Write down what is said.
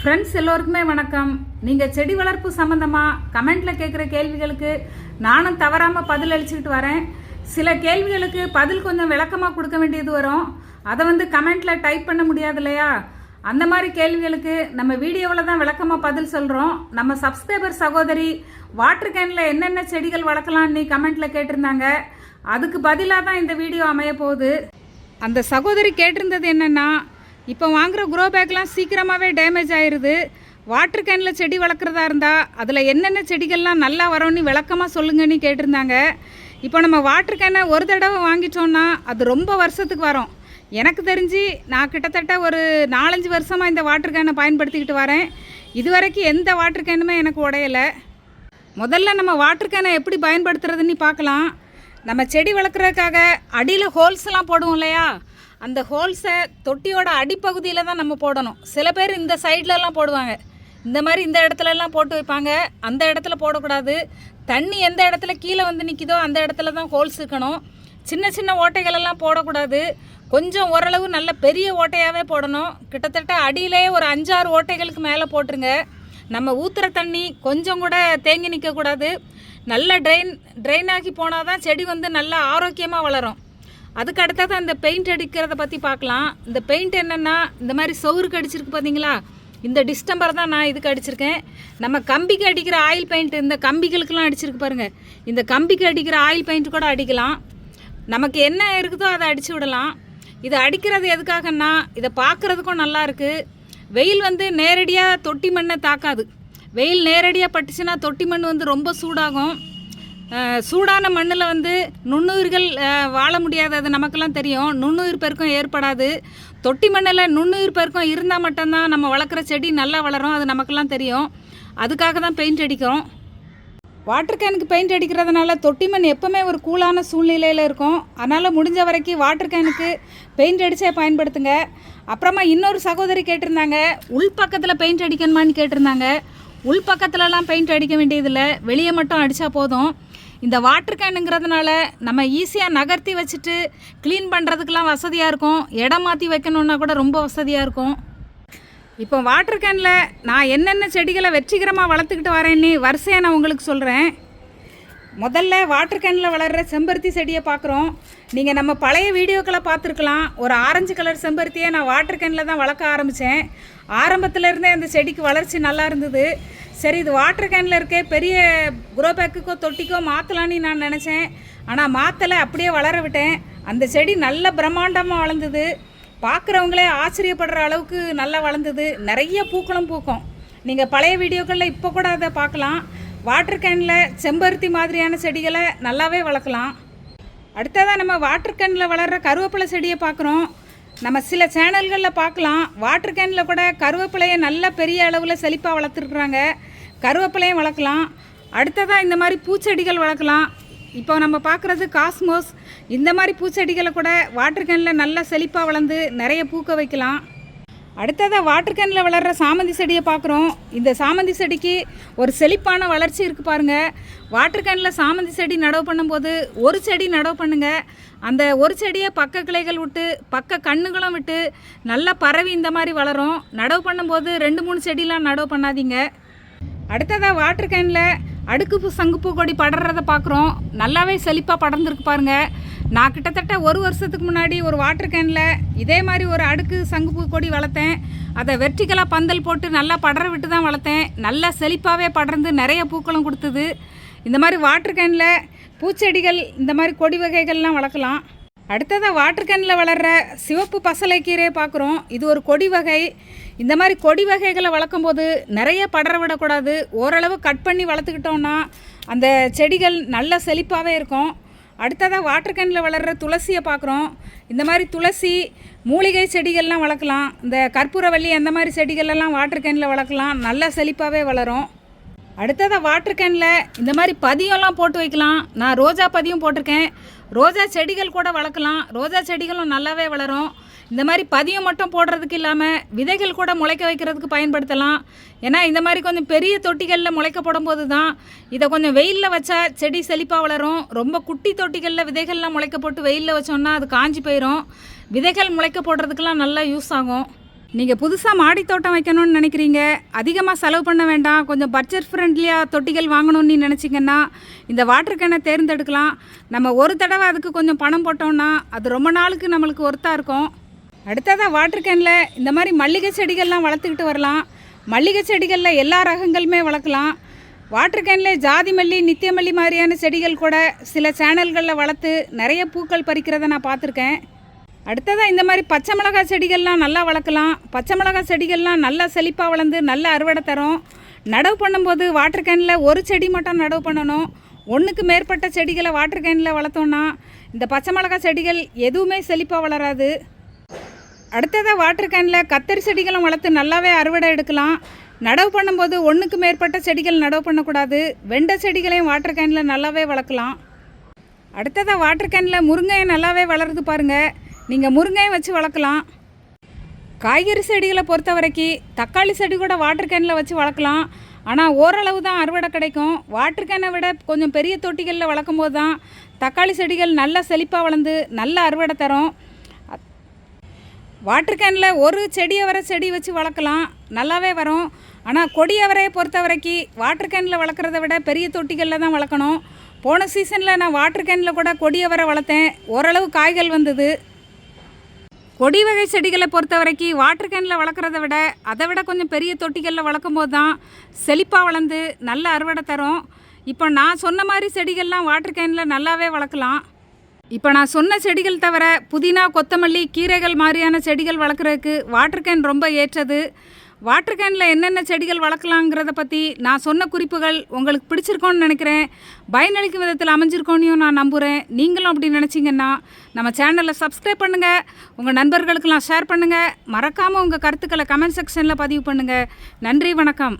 Friends எல்லோருக்குமே வணக்கம். நீங்கள் செடி வளர்ப்பு சம்மந்தமாக கமெண்ட்டில் கேட்குற கேள்விகளுக்கு நானும் தவறாமல் பதில் அளிச்சுக்கிட்டு வரேன். சில கேள்விகளுக்கு பதில் கொஞ்சம் விளக்கமாக கொடுக்க வேண்டியது வரும். அதை வந்து கமெண்ட்டில் டைப் பண்ண முடியாது இல்லையா? அந்த மாதிரி கேள்விகளுக்கு நம்ம வீடியோவில் தான் விளக்கமாக பதில் சொல்கிறோம் நம்ம சப்ஸ்கிரைபர் சகோதரி வாட்டர் கேனில் என்னென்ன செடிகள் வளர்க்கலாம்னு கமெண்ட்டில் கேட்டிருந்தாங்க. அதுக்கு பதிலாக தான் இந்த வீடியோ அமைய போகுது. அந்த சகோதரி கேட்டிருந்தது என்னென்னா இப்போ வாங்குகிற க்ரோ பேக்லாம் சீக்கிரமாகவே டேமேஜ் ஆயிடுது வாட்டர் கேனில் செடி வளர்க்குறதா இருந்தால் அதில் என்னென்ன செடிகள்லாம் நல்லா வரும்னு விளக்கமாக சொல்லுங்கன்னு கேட்டிருந்தாங்க. இப்போ நம்ம வாட்டர் கேனை ஒரு தடவை வாங்கிட்டோன்னா அது ரொம்ப வருஷத்துக்கு வரும். எனக்கு தெரிஞ்சு நான் கிட்டத்தட்ட ஒரு நாலஞ்சு வருஷமாக இந்த வாட்டர் கேனை பயன்படுத்திக்கிட்டு வரேன். இது வரைக்கும் எந்த வாட்டர் கேனுமே எனக்கு உடையலை. முதல்ல நம்ம வாட்டர் கேனை எப்படி பயன்படுத்துறதுன்னு பார்க்கலாம். நம்ம செடி வளர்க்குறதுக்காக அடியில் ஹோல்ஸ்லாம் போடுவோம் இல்லையா? அந்த ஹோல்ஸை தொட்டியோட அடிப்பகுதியில் தான் நம்ம போடணும். சில பேர் இந்த சைட்லலாம் போடுவாங்க. இந்த மாதிரி இந்த இடத்துலலாம் போட்டு வைப்பாங்க. அந்த இடத்துல போடக்கூடாது. தண்ணி எந்த இடத்துல கீழே வந்து நிற்கிதோ அந்த இடத்துல தான் ஹோல்ஸ் இருக்கணும். சின்ன சின்ன ஓட்டைகளெல்லாம் போடக்கூடாது. கொஞ்சம் ஓரளவு நல்ல பெரிய ஓட்டையாகவே போடணும். கிட்டத்தட்ட அடியிலே ஒரு அஞ்சாறு ஓட்டைகளுக்கு மேலே போட்டுருங்க. நம்ம ஊற்றுற தண்ணி கொஞ்சம் கூட தேங்கி நிற்கக்கூடாது நல்ல ட்ரெயின் ட்ரெயின் ஆகி போனால் தான் செடி வந்து நல்லா ஆரோக்கியமாக வளரும். அதுக்கு அடுத்தது அந்த பெயிண்ட் அடிக்கிறத பற்றி பார்க்கலாம். இந்த பெயிண்ட் என்னென்னா இந்த மாதிரி சவுருக்கு அடிச்சிருக்கு பார்த்தீங்களா இந்த டிஸ்டம்பர் தான் நான் இதுக்கு அடிச்சிருக்கேன். நம்ம கம்பிக்கு அடிக்கிற ஆயில் பெயிண்ட் இந்த கம்பிகளுக்கெல்லாம் அடிச்சிருக்கு பாருங்கள் இந்த கம்பிக்கு அடிக்கிற ஆயில் பெயிண்ட் கூட அடிக்கலாம். நமக்கு என்ன இருக்குதோ அதை அடித்து விடலாம். இதை அடிக்கிறது எதுக்காகன்னா இதை பார்க்குறதுக்கும் நல்லா இருக்குது வெயில் வந்து நேரடியாக தொட்டி மண்ணை தாக்காது. வெயில் நேரடியாக பட்டுச்சுன்னா தொட்டி மண் வந்து ரொம்ப சூடாகும். சூடான மண்ணில் வந்து நுண்ணுயிர்கள் வாழ முடியாது அது நமக்கெல்லாம் தெரியும். நுண்ணுயிர் பெருக்கம் ஏற்படாது. தொட்டி மண்ணில் நுண்ணுயிர் பெருக்கம் இருந்தால் மட்டும்தான் நம்ம வளர்க்குற செடி நல்லா வளரும். அது நமக்கெல்லாம் தெரியும். அதுக்காக தான் பெயிண்ட் அடிக்கிறோம். வாட்டர் கேனுக்கு பெயிண்ட் அடிக்கிறதுனால தொட்டி மண் எப்போவுமே ஒரு கூலான சூழ்நிலையில் இருக்கும். அதனால் முடிஞ்ச வரைக்கும் வாட்டர் கேனுக்கு பெயிண்ட் அடித்தே பயன்படுத்துங்க. அப்புறமா இன்னொரு சகோதரி கேட்டிருந்தாங்க உள் பக்கத்தில் பெயிண்ட் அடிக்கணுமான்னு கேட்டிருந்தாங்க. உள் பக்கத்துலலாம் பெயிண்ட் அடிக்க வேண்டியதில்லை. வெளியே மட்டும் அடித்தா போதும். இந்த வாட்டர் கேனுங்கிறதுனால நம்ம ஈஸியாக நகர்த்தி வச்சுட்டு க்ளீன் பண்ணுறதுக்கெலாம் வசதியாக இருக்கும். இடம் மாற்றி வைக்கணுன்னா கூட ரொம்ப வசதியாக இருக்கும். இப்போ வாட்டர் கேனில் நான் என்னென்ன செடிகளை வெற்றிகரமாக வளர்த்துக்கிட்டு வரேன்னு வரிசையாக நான் உங்களுக்கு சொல்கிறேன் முதல்ல வாட்டர் கேனில் வளர்கிற செம்பருத்தி செடியை பார்க்குறோம். நீங்கள் நம்ம பழைய வீடியோக்களை பார்த்துருக்கலாம். ஒரு ஆரஞ்சு கலர் செம்பருத்தியை நான் வாட்டர் கேனில் தான் வளர்க்க ஆரம்பித்தேன். ஆரம்பத்துலேருந்தே அந்த செடிக்கு வளர்ச்சி நல்லா இருந்தது. சரி இது வாட்டர் கேனில் இருக்கே பெரிய குரோ பேக்குக்கோ தொட்டிக்கோ மாற்றலான்னு நான் நினச்சேன். ஆனால் மாற்றலை அப்படியே வளர விட்டேன். அந்த செடி நல்ல பிரம்மாண்டமாக வளர்ந்தது. பார்க்குறவங்களே ஆச்சரியப்படுற அளவுக்கு நல்லா வளர்ந்தது. நிறைய பூக்களும் பூக்கும். நீங்கள் பழைய வீடியோக்களில் இப்போ கூட அதை பார்க்கலாம். வாட்டர் கேனில் செம்பருத்தி மாதிரியான செடிகளை நல்லாவே வளர்க்கலாம். அடுத்ததாக நம்ம வாட்டர் கேனில் வளர்கிற கருவேப்பிலை செடியை பார்க்குறோம். நம்ம சில சேனல்களில் பார்க்கலாம். வாட்டர் கேனில் கூட கருவேப்பிலையை நல்ல பெரிய அளவில் செழிப்பாக வளர்த்துருக்குறாங்க கருவேப்பிலையும் வளர்க்கலாம். அடுத்ததாக இந்த மாதிரி பூச்செடிகள் வளர்க்கலாம். இப்போ நம்ம பார்க்குறது காஸ்மோஸ் இந்த மாதிரி பூச்செடிகளை கூட வாட்டர் கேனில் நல்லா செழிப்பாக வளர்ந்து நிறைய பூக்க வைக்கலாம். அடுத்ததாக வாட்டர் கேனில் வளர்கிற சாமந்தி செடியை பார்க்குறோம். இந்த சாமந்தி செடிக்கு ஒரு செழிப்பான வளர்ச்சி இருக்குது பாருங்கள் வாட்டர் கேனில் சாமந்தி செடி நடவு பண்ணும்போது ஒரு செடி நடவு பண்ணுங்கள் அந்த ஒரு செடியை பக்க கிளைகள் விட்டு பக்க கண்ணுகளும் விட்டு நல்லா பரவி இந்த மாதிரி வளரும். நடவு பண்ணும்போது ரெண்டு மூணு செடிலாம் நடவு பண்ணாதீங்க. அடுத்ததாக வாட்டர் கேனில் அடுக்கு பூ சங்குப்பூ கொடி படர்றதை பார்க்குறோம் நல்லாவே செழிப்பாக படர்ந்துருக்கு பாருங்க. நான் கிட்டத்தட்ட ஒரு வருஷத்துக்கு முன்னாடி ஒரு வாட்டர் கேனில் இதே மாதிரி ஒரு அடுக்கு சங்குப்பூ கொடி வளர்த்தேன். அதை வெர்டிக்கலாக பந்தல் போட்டு நல்லா படர விட்டு தான் வளர்த்தேன். நல்லா செழிப்பாகவே படர்ந்து நிறைய பூக்களும் கொடுத்தது. இந்த மாதிரி வாட்டர் கேனில் பூச்செடிகள் இந்த மாதிரி கொடி வகைகள்லாம் வளர்க்கலாம். அடுத்ததாக வாட்டர் கேனில் வளர்கிற சிவப்பு பசலைக்கீரையை பார்க்குறோம். இது ஒரு கொடி வகை. இந்த மாதிரி கொடி வகைகளை வளர்க்கும் போது நிறைய படர விடக்கூடாது. ஓரளவு கட் பண்ணி வளர்த்துக்கிட்டோம்னா அந்த செடிகள் நல்ல செழிப்பாகவே இருக்கும். அடுத்ததாக வாட்டர் கேனில் வளர்கிற துளசியை பார்க்குறோம். இந்த மாதிரி துளசி மூலிகை செடிகள்லாம் வளர்க்கலாம். இந்த கற்பூரவள்ளி அந்த மாதிரி செடிகளெல்லாம் வாட்டர் கேனில் வளர்க்கலாம். நல்லா செழிப்பாகவே வளரும். அடுத்ததாக வாட்டர் கேனில் இந்த மாதிரி பதியம்லாம் போட்டு வைக்கலாம். நான் ரோஜா பதியம் போட்டிருக்கேன். ரோஜா செடிகள் கூட வளர்க்கலாம். ரோஜா செடிகளும் நல்லாவே வளரும். இந்த மாதிரி பதியம் மட்டும் போடுறதுக்கு இல்லாமல் விதைகள் கூட முளைக்க வைக்கிறதுக்கு பயன்படுத்தலாம். ஏன்னா இந்த மாதிரி கொஞ்சம் பெரிய தொட்டிகளில் முளைக்க போடும்போது தான் இதை கொஞ்சம் வெயிலில் வச்சா செடி செழிப்பாக வளரும். ரொம்ப குட்டி தொட்டிகளில் விதைகள்லாம் முளைக்க போட்டு வெயிலில் வச்சோன்னா அது காஞ்சி போயிடும் விதைகள் முளைக்க போடுறதுக்கெலாம் நல்லா யூஸ் ஆகும். நீங்கள் புதுசாக மாடி தோட்டம் வைக்கணும்னு நினைக்கிறீங்க. அதிகமாக செலவு பண்ண வேண்டாம். கொஞ்சம் பட்ஜெட் ஃப்ரெண்ட்லியாக தொட்டிகள் வாங்கணும்னு நினச்சிங்கன்னா இந்த வாட்டர் கேனை தேர்ந்தெடுக்கலாம். நம்ம ஒரு தடவை அதுக்கு கொஞ்சம் பணம் போட்டோம்னா அது ரொம்ப நாளுக்கு நம்மளுக்கு ஒர்த்தாக இருக்கும். அடுத்ததாக வாட்டர் கேனில் இந்த மாதிரி மல்லிகை செடிகள்லாம் வளர்த்துக்கிட்டு வரலாம். மல்லிகை செடிகளில் எல்லா ரகங்களுமே வளர்க்கலாம். வாட்டர் கேனில் ஜாதி மல்லி நித்திய மல்லி மாதிரியான செடிகள் கூட சில சேனல்களில் வளர்த்து நிறைய பூக்கள் பறிக்கிறத நான் பார்த்துருக்கேன். அடுத்ததாக இந்த மாதிரி பச்சை மிளகாய் செடிகள்லாம் நல்லா வளர்க்கலாம். பச்சை மிளகாய் செடிகள்லாம் நல்லா செழிப்பாக வளர்ந்து நல்ல அறுவடை தரும். நடவு பண்ணும்போது வாட்டர் கேனில் ஒரு செடி மட்டும் நடவு பண்ணணும். ஒன்றுக்கு மேற்பட்ட செடிகளை வாட்டர் கேனில் வளர்த்தோன்னா இந்த பச்சை மிளகாய் செடிகள் எதுவுமே செழிப்பாக வளராது. அடுத்ததாக வாட்டர் கேனில் கத்தரி செடிகளும் வளர்த்து நல்லாவே அறுவடை எடுக்கலாம். நடவு பண்ணும்போது ஒன்றுக்கு மேற்பட்ட செடிகள் நடவு பண்ணக்கூடாது. வெண்டை செடிகளையும் வாட்டர் கேனில் நல்லாவே வளர்க்கலாம். அடுத்ததாக வாட்டர் கேனில் முருங்கையை நல்லாவே வளருது பாருங்கள் நீங்கள் முருங்கையும் வச்சு வளர்க்கலாம். காய்கறி செடிகளை பொறுத்த வரைக்கும் தக்காளி செடி கூட வாட்டர் கேனில் வச்சு வளர்க்கலாம். ஆனால் ஓரளவு தான் அறுவடை கிடைக்கும். வாட்டர் கேனை விட கொஞ்சம் பெரிய தொட்டிகளில் வளர்க்கும் போது தான் தக்காளி செடிகள் நல்லா செழிப்பாக வளர்ந்து நல்ல அறுவடை தரும். வாட்டர் கேனில் ஒரு செடி அவரை செடி வச்சு வளர்க்கலாம். நல்லாவே வரும். ஆனால் கொடி அவரையை பொறுத்த வரைக்கும் வாட்டர் கேனில் வளர்க்குறத விட பெரிய தொட்டிகளில் தான் வளர்க்கணும். போன சீசனில் நான் வாட்டர் கேனில் கூட கொடி அவரை வளர்த்தேன். ஓரளவு காய்கள் வந்தது. கொடி வகை செடிகளை பொறுத்த வரைக்கும் வாட்டர் கேனில் வளர்க்குறத விட அதை விட கொஞ்சம் பெரிய தொட்டிகளில் வளர்க்கும் போது தான் செழிப்பாக வளர்ந்து நல்ல அறுவடை தரும். இப்போ நான் சொன்ன மாதிரி செடிகள்லாம் வாட்டர் கேனில் நல்லாவே வளர்க்கலாம். இப்போ நான் சொன்ன செடிகள் தவிர புதினா கொத்தமல்லி கீரைகள் மாதிரியான செடிகள் வளர்க்குறதுக்கு வாட்டர் கேன் ரொம்ப ஏற்றது. வாட்டர் கேனில் என்னென்ன செடிகள் வளர்க்கலாங்கிறத பற்றி நான் சொன்ன குறிப்புகள் உங்களுக்கு பிடிச்சிருக்கோன்னு நினைக்கிறேன். பயனளிக்கும் விதத்தில் அமைஞ்சிருக்கோன்னையும் நான் நம்புகிறேன் நீங்களும் அப்படி நினச்சிங்கன்னா நம்ம சேனலை சப்ஸ்கிரைப் பண்ணுங்கள் உங்கள் நண்பர்களுக்கெல்லாம் ஷேர் பண்ணுங்கள் மறக்காமல் உங்கள் கருத்துக்களை கமெண்ட் செக்ஷனில் பதிவு பண்ணுங்கள் நன்றி வணக்கம்.